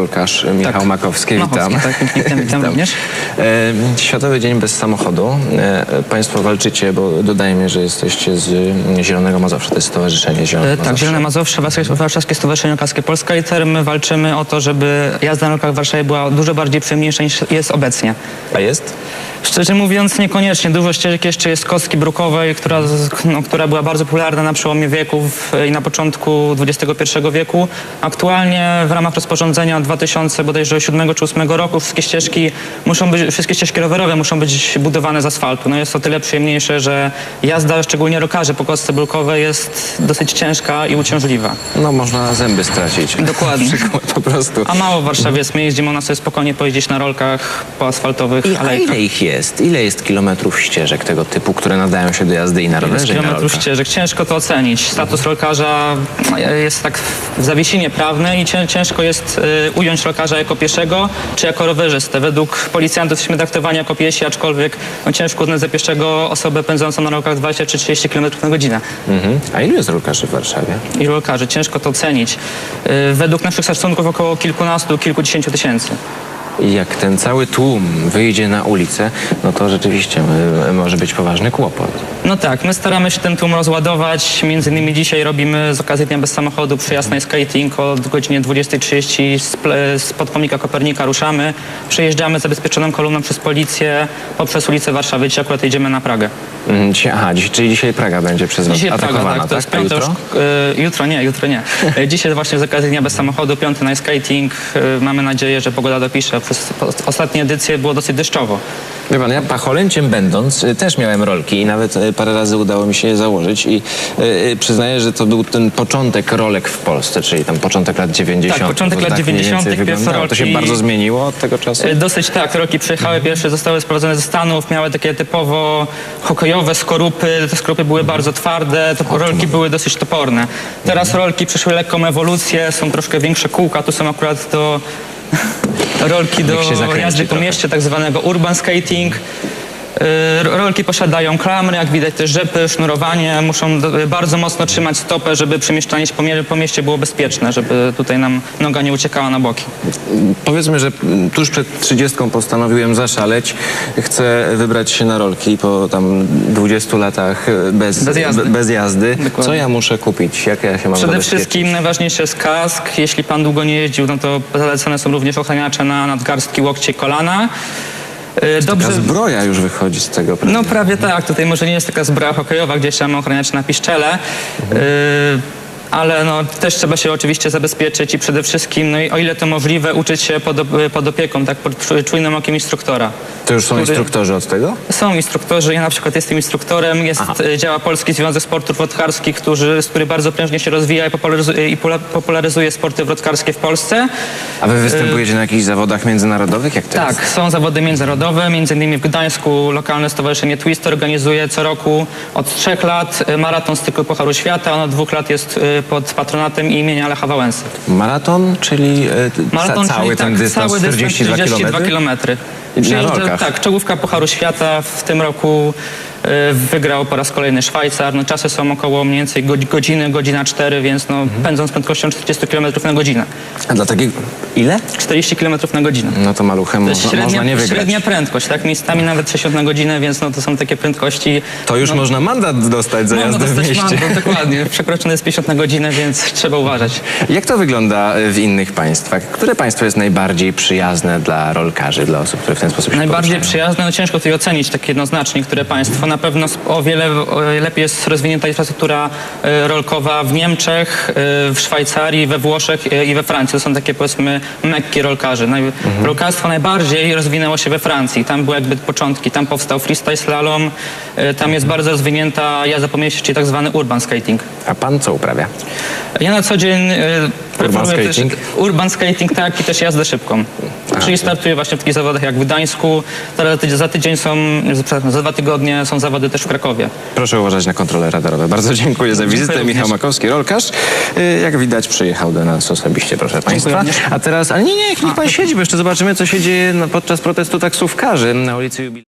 rolkarz Michał Tak. Makowski, Machowski, witam. tak, pięknie, witam, witam również. E, Światowy Dzień Bez Samochodu. E, Państwo walczycie, bo dodajmy, że jesteście z Zielonego Mazowsza, to jest Stowarzyszenie Zielone E, Tak, Mazowsze. Zielone Mazowsze, Warszawskie- Stowarzyszenie Lekarskie Polska i TER. My walczymy o to, żeby jazda na rolkach w Warszawie była dużo bardziej przyjemniejsza niż jest obecnie. A jest? Szczerze mówiąc, niekoniecznie. Dużo ścieżek jeszcze jest kostki brukowej, która, no, która była bardzo popularna na przełomie wieków i na początku XXI wieku. Aktualnie w ramach rozporządzenia 2000 bodajże 7 czy 8 roku wszystkie ścieżki muszą być, wszystkie ścieżki rowerowe muszą być budowane z asfaltu. No jest to tyle przyjemniejsze, że jazda, szczególnie rokarzy po kostce brukowej jest dosyć ciężka i uciążliwa. No można zęby stracić. Dokładnie. Przykład po prostu. A mało w Warszawie jest miejsc, gdzie można sobie spokojnie pojeździć na rolkach po asfaltowych I, alejkach. ile ich jest? Ile jest kilometrów ścieżek tego typu, które nadają się do jazdy i na Ile rowerze, i na kilometrów ścieżek. Ciężko to ocenić. Status rolkarza jest tak w zawiesinie prawnej i cię- ciężko jest y, ująć rolkarza jako pieszego czy jako rowerzystę. Według policjantów jesteśmy traktowani jako piesi, aczkolwiek no, ciężko uznać za pieszego osobę pędzącą na rolkach 20 czy 30 km na godzinę. Mhm. A ilu jest rolkarzy w Warszawie? I rolkarzy, ciężko to ocenić. Y, według naszych szacunków około kilkunastu, kilkudziesięciu tysięcy. I jak ten cały tłum wyjdzie na ulicę, no to rzeczywiście y, może być poważny kłopot. No tak, my staramy się ten tłum rozładować. Między innymi dzisiaj robimy z okazji Dnia Bez Samochodu przyjazd na skating od godziny 20.30 z, ple- z podpomnika Kopernika ruszamy. Przejeżdżamy zabezpieczoną kolumną przez policję poprzez ulicę Warszawy. Dzisiaj akurat jedziemy na Pragę. Dzisiaj, aha, dziś, czyli dzisiaj Praga będzie przez was Dzisiaj Praga, atakowana, tak, to jest A piąte już, jutro? e, jutro nie, jutro nie. Dzisiaj właśnie z okazji Dnia Bez Samochodu, piąty na skating. E, Mamy nadzieję, że pogoda dopisze. Przez ostatnie edycje było dosyć deszczowo. Wie pan, ja pacholęciem będąc y, też miałem rolki i nawet y, parę razy udało mi się je założyć i y, przyznaję, że to był ten początek rolek w Polsce, czyli tam początek lat 90. Tak, początek To lat mniej 90., więcej pierwsze wyglądało. To się rolki- bardzo zmieniło od tego czasu? Dosyć tak, roki przyjechały pierwsze, zostały sprowadzone ze Stanów, miały takie typowo hokejowe skorupy, te skorupy były bardzo twarde, to rolki były dosyć toporne. Teraz rolki przeszły lekką ewolucję, są troszkę większe kółka, tu są akurat do rolki do jazdy po mieście, tak zwanego urban skating. Ro- Rolki posiadają klamry, jak widać też rzepy, sznurowanie, muszą bardzo mocno trzymać stopę, żeby przemieszczanie się po, mie- po mieście było bezpieczne, żeby tutaj nam noga nie uciekała na boki. Powiedzmy, że tuż przed 30 postanowiłem zaszaleć. Chcę wybrać się na rolki po tam 20 latach y, bez, Bez jazdy. be- bez jazdy. Co ja muszę kupić? Jak ja się mam Przede wszystkim najważniejszy jest kask. Jeśli pan długo nie jeździł, no to zalecane są również ochraniacze na nadgarstki, łokcie kolana. Yy, Dobrze. Ta zbroja już wychodzi z tego. prawda? No prawie tak. Tutaj może nie jest taka zbroja hokejowa, gdzie trzeba ochraniać na piszczele. Yy, ale no, też trzeba się oczywiście zabezpieczyć i przede wszystkim, no i o ile to możliwe, uczyć się pod, pod opieką, tak pod czu- czujnym okiem instruktora. To już są który- instruktorzy od tego? Są instruktorzy, ja na przykład jestem instruktorem, jest, Aha. e, działa Polski Związek Sportów Wrotkarskich, który, który bardzo prężnie się rozwija i popularyzuje, i popularyzuje sporty wrotkarskie w Polsce. A wy występujecie na jakichś zawodach międzynarodowych? Jak to Tak, są zawody międzynarodowe, między innymi w Gdańsku lokalne stowarzyszenie Twist organizuje co roku od trzech lat e, maraton z cyklu Pucharu Świata, on od dwóch lat jest e, pod patronatem imienia Lecha Wałęsy. Maraton, czyli e, Maraton, ca- cały czyli ten tak, dystans cały dystans 42 km? kilometry. I na rolkach? Tak, czołówka Pucharu Świata w tym roku wygrał po raz kolejny Szwajcar. No, czasy są około mniej więcej godzi- godziny, godzina 4, więc no, Mhm. pędzą z prędkością 40 km na godzinę. A dla takiego... Ile? 40 km na godzinę. No to maluchem To jest można, nie średnia, wygrać. średnia prędkość, tak? Miejscami nawet 60 na godzinę, więc no, to są takie prędkości. To już no, można mandat dostać za Można jazdę w mieście. mandat, dokładnie. Przekroczone jest 50 na godzinę, więc trzeba uważać. Jak to wygląda e, w innych państwach? Które państwo jest najbardziej przyjazne dla rolkarzy, dla osób, które w ten sposób się Najbardziej poruszają? przyjazne, no ciężko tutaj ocenić tak jednoznacznie, które państwo. Na pewno o wiele lepiej jest rozwinięta infrastruktura e, rolkowa w Niemczech, e, w Szwajcarii, we Włoszech e, i we Francji. To są takie powiedzmy mekki rolkarzy. Naj, Rolkarstwo najbardziej rozwinęło się we Francji. Tam były jakby początki. Tam powstał freestyle slalom. Tam jest bardzo rozwinięta jazda po mieście, czyli tak zwany urban skating. A pan co uprawia? Ja na co dzień e, preferuję też skating? urban skating, tak, i też jazdę szybką. Czyli startuję właśnie w takich zawodach jak w Gdańsku. Teraz za tydzień, za tydzień są, za dwa tygodnie są zawody też w Krakowie. Proszę uważać na kontrole radarowe. Bardzo dziękuję za wizytę. również. Michał Makowski, rolkarz. Y, Jak widać przyjechał do nas osobiście, proszę Państwa. również. A teraz, ale nie, nie, niech pan siedzi, bo jeszcze zobaczymy, co się dzieje podczas protestu taksówkarzy na ulicy Jubil.